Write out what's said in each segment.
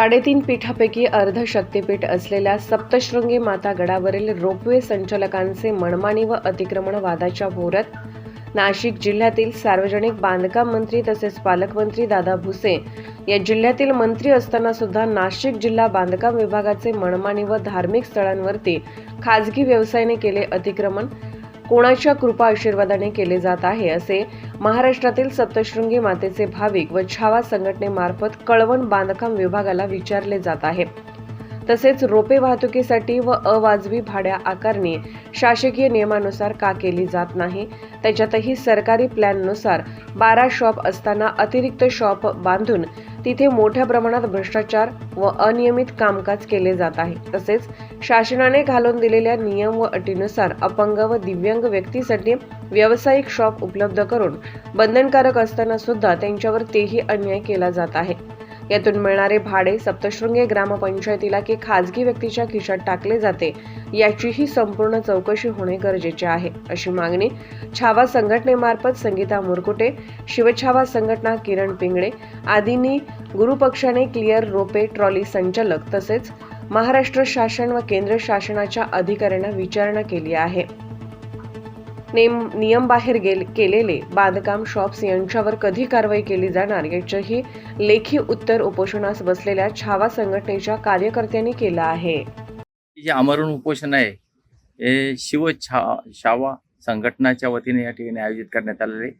साडेतीन पीठापैकी अर्ध शक्तिपीठ असलेल्या सप्तशृंगी माता गडावरील रोपवे संचालकांचे मनमानी व अतिक्रमण वादाच्या भोवऱ्यात नाशिक जिल्ह्यातील सार्वजनिक बांधकाम मंत्री तसेच पालकमंत्री दादा भुसे या जिल्ह्यातील मंत्री असताना सुद्धा नाशिक जिल्हा बांधकाम विभागाचे मनमानी व धार्मिक स्थळांवरती खाजगी व्यवसायाने केले अतिक्रमण. कोणाच्या कृपा आशीर्वादाने केले जात आहे असे महाराष्ट्रातील सप्तशृंगी मातेचे भाविक व छावा संघटनेमार्फत कळवण बांधकाम विभागाला विचारले जात आहे. तसेच रोपे वाहतुकीसाठी व अवाजवी भाड्या आकारणी शासकीय नियमानुसार का केली जात नाही? त्याच्यातही सरकारी प्लॅननुसार बारा शॉप असताना अतिरिक्त शॉप बांधून तिथे मोठ्या प्रमाणात भ्रष्टाचार व अनियमित कामकाज केले जात आहे. तसेच शासनाने घालून दिलेल्या नियम व अटीनुसार अपंग व दिव्यांग व्यक्तीसाठी व्यावसायिक शॉप उपलब्ध करून बंधनकारक असताना सुद्धा त्यांच्यावर तेही अन्याय केला जात आहे. यातून मिळणारे भाडे सप्तशृंगी ग्रामपंचायतीला की खाजगी व्यक्तीच्या खिशात टाकले जाते याचीही संपूर्ण चौकशी होणे गरजेचे आहे. अशी मागणी छावा संघटनेमार्फत संगीता मुरकुटे शिवछावा संघटना किरण पिंगळे आदींनी गुरुपक्षाने क्लिअर रोपे ट्रॉली संचालक तसेच महाराष्ट्र शासन व केंद्र शासनाच्या अधिकाऱ्यांना विचारणा केली आहे. नेम नियम बाहेर गेल केलेले बांधकाम शॉप्स यांच्यावर कधी कारवाई केली जाणार याचंही लेखी उत्तर उपोषणास बसलेल्या छावा संघटनेच्या कार्यकर्त्यांनी केलं आहे. जे आमरण उपोषण आहे हे शिव छा शावा संघटनाच्या वतीने या ठिकाणी आयोजित करण्यात आलेले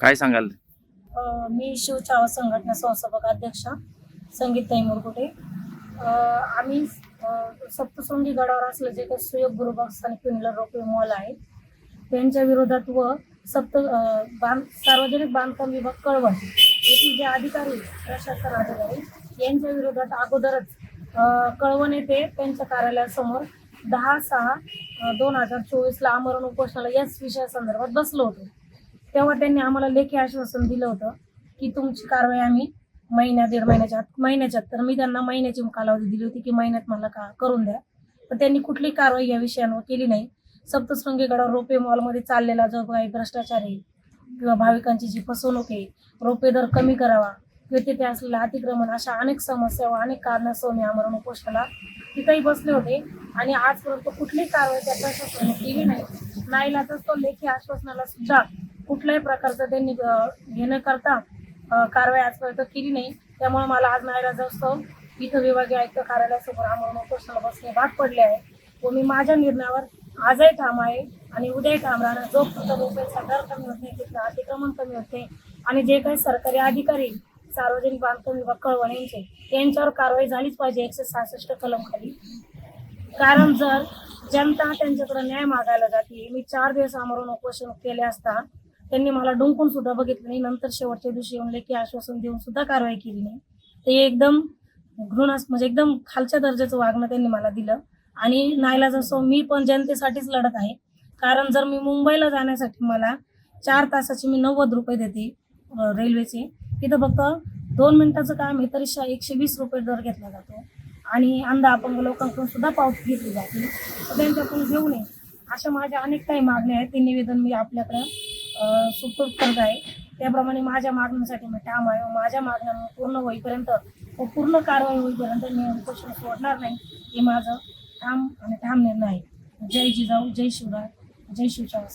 काय सांगाल? मी शिवछावा संघटना संस्थापक अध्यक्षा संगीताई मुरकुटे. अ, आम्ही अ, सप्तशृंगी गडावर असलं जे काही सुयोग गुरुबक्स आणि पिंगलर रोपे मॉल आहे त्यांच्या विरोधात व सप्त बांध सार्वजनिक बांधकाम विभाग कळवण. येथील जे अधिकारी प्रशासन अधिकारी यांच्या विरोधात अगोदरच कळवण येथे त्यांच्या कार्यालयासमोर दहा सहा दोन हजार चोवीसला आमरण उपोषणाला याच विषयासंदर्भात बसलो होतो. तेव्हा त्यांनी आम्हाला लेखी आश्वासन दिलं होतं की तुमची कारवाई आम्ही महिन्या दीड महिन्याच्या आत महिन्याच्या आत तर मी त्यांना महिन्याची कालावधी दिली होती की महिन्यात मला का करून द्या. पण त्यांनी कुठली कारवाई या विषयांवर केली नाही. सप्तशृंगीकडे रोपे मॉलमध्ये चाललेला जो काही भ्रष्टाचार आहे किंवा भाविकांची जी फसवणूक आहे रोपे दर कमी करावा किंवा तिथे असलेलं अतिक्रमण अशा अनेक समस्या व अनेक कारणास्तव मी आमरण उपोषणाला तिथेही बसले होते. आणि आजपर्यंत कुठलीही कारवाई त्या प्रशासनाने केली नाही. नाईलाजाच तो लेखी आश्वासनाला सुद्धा कुठल्याही प्रकारचं त्यांनी अं, करता कारवाई आजपर्यंत केली नाही. त्यामुळे मला आज नाईलाज असतो इथं विभागीय आयुक्त कार्यालयासमोर आमरण उपोषणाला बसणे भाग पडले आहे. व मी माझ्या निर्णयावर आजही ठाम आहे आणि उद्याही ठाम राहणार. जोपर्यंत रुपयाचा दर कमी होत नाही तिथलं अतिक्रमण कमी होत नाही आणि जे काही सरकारी अधिकारी सार्वजनिक बांधकाम विभाग कळवण यांचे यांच्यावर कारवाई झालीच पाहिजे एकशे सहासष्ट कलम खाली कारण जर जनता त्यांच्याकडे न्याय मागायला जाते मी चार दिवस आमरून उपोषण केले असता त्यांनी मला डुंकून सुद्धा बघितलं नाही. नंतर शेवटच्या दिवशी येऊन लेखी आश्वासन देऊन सुद्धा कारवाई केली नाही. ते एकदम घृणास म्हणजे एकदम खालच्या दर्जाचं वागणं त्यांनी मला दिलं. आणि नाईलाज असो मी पण जनतेसाठीच लढत आहे. कारण जर मी मुंबईला जाण्यासाठी मला चार तासाचे मी नव्वद रुपये देते रेल्वेचे तिथं फक्त दोन मिनिटाचं काम आहे तरी शा एकशे वीस रुपये दर घेतला जातो. आणि अंध अपंग लोकांकडून सुद्धा पावती घेतली जाते. त्यांच्याकडून घेऊ नये. अशा माझ्या अनेक काही मागण्या आहेत. ते निवेदन मी आपल्याकडं अं, सुपूर्द करत आहे. त्याप्रमाणे माझ्या मागण्यांसाठी मी ठाम आहे. माझ्या मागण्या पूर्ण होईपर्यंत व पूर्ण कारवाई होईपर्यंत मी उपोषण सोडणार नाही. हे माझं ठाम आणि ठाम निर्णय आहे जय जिजाऊ जय शिवराय जय शिवशाह